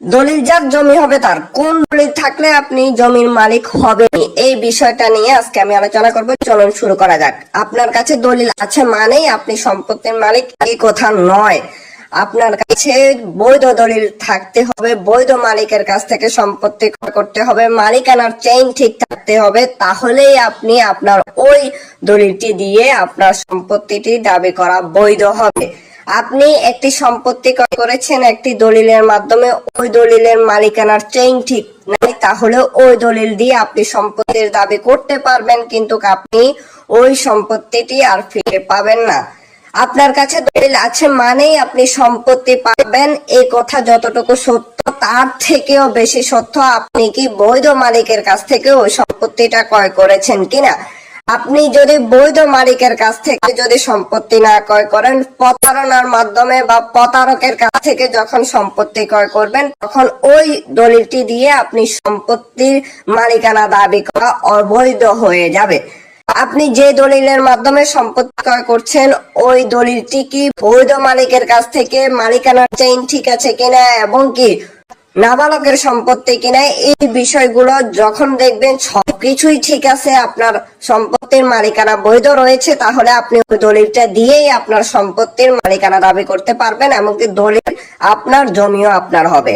দলিল যার জমি হবে তার। কোন দলিল থাকলে আপনি জমির মালিক হবেন এই বিষয়টা নিয়ে আজকে আমি আলোচনা করব। চলুন শুরু করা যাক। আপনার কাছে দলিল আছে মানেই আপনি সম্পত্তির মালিক, এই কথা নয়। আপনার কাছে বৈধ দলিল থাকতে হবে, বৈধ মালিকের কাছ থেকে সম্পত্তি করতে হবে, মালিকানার চেইন ঠিক থাকতে হবে, তাহলেই আপনি আপনার ওই দলিলটি দিয়ে আপনার সম্পত্তিটি দাবি করা বৈধ হবে। আপনি একটি সম্পত্তি করেছেন একটি দলিলের মাধ্যমে, ওই দলিলের মালিকানার চেইন ঠিক নাই, তাহলে ওই দলিল দিয়ে আপনি সম্পত্তির দাবি করতে পারবেন, কিন্তু আপনি ওই সম্পত্তিটি আর ফিরে পাবেন না। আপনার কাছে দলিল আছে মানেই আপনি সম্পত্তি পাবেন, এই কথা যতটুকু সত্য, তার থেকেও বেশি সত্য আপনি কি বৈধ মালিকের কাছ থেকে ওই সম্পত্তিটা ক্রয় করেছেন কিনা? আপনি যদি বৈধ মালিকের কাছ থেকে যদি সম্পত্তি না ক্রয় করেন, প্রতারণার মাধ্যমে বা প্রতারকের কাছ থেকে যখন সম্পত্তি ক্রয় করবেন, তখন ওই দলিলটি দিয়ে আপনি সম্পত্তির মালিকানা দাবি করা অবৈধ হয়ে যাবে। আপনি যে দলিলের মাধ্যমে সম্পত্তি ক্রয় করছেন, ওই দলিলটি কি বৈধ মালিকের কাছ থেকে মালিকানার চেইন ঠিক আছে কিনা, এবং কি নাবালকের সম্পত্তি কিনা, এই বিষয়গুলো যখন দেখবেন সবকিছুই ঠিক আছে, আপনার সম্পত্তির মালিকানা বৈধ রয়েছে, তাহলে আপনি ওই দলিলটা দিয়েই আপনার সম্পত্তির মালিকানা দাবি করতে পারবেন, এমনকি দলিল আপনার জমিও আপনার হবে।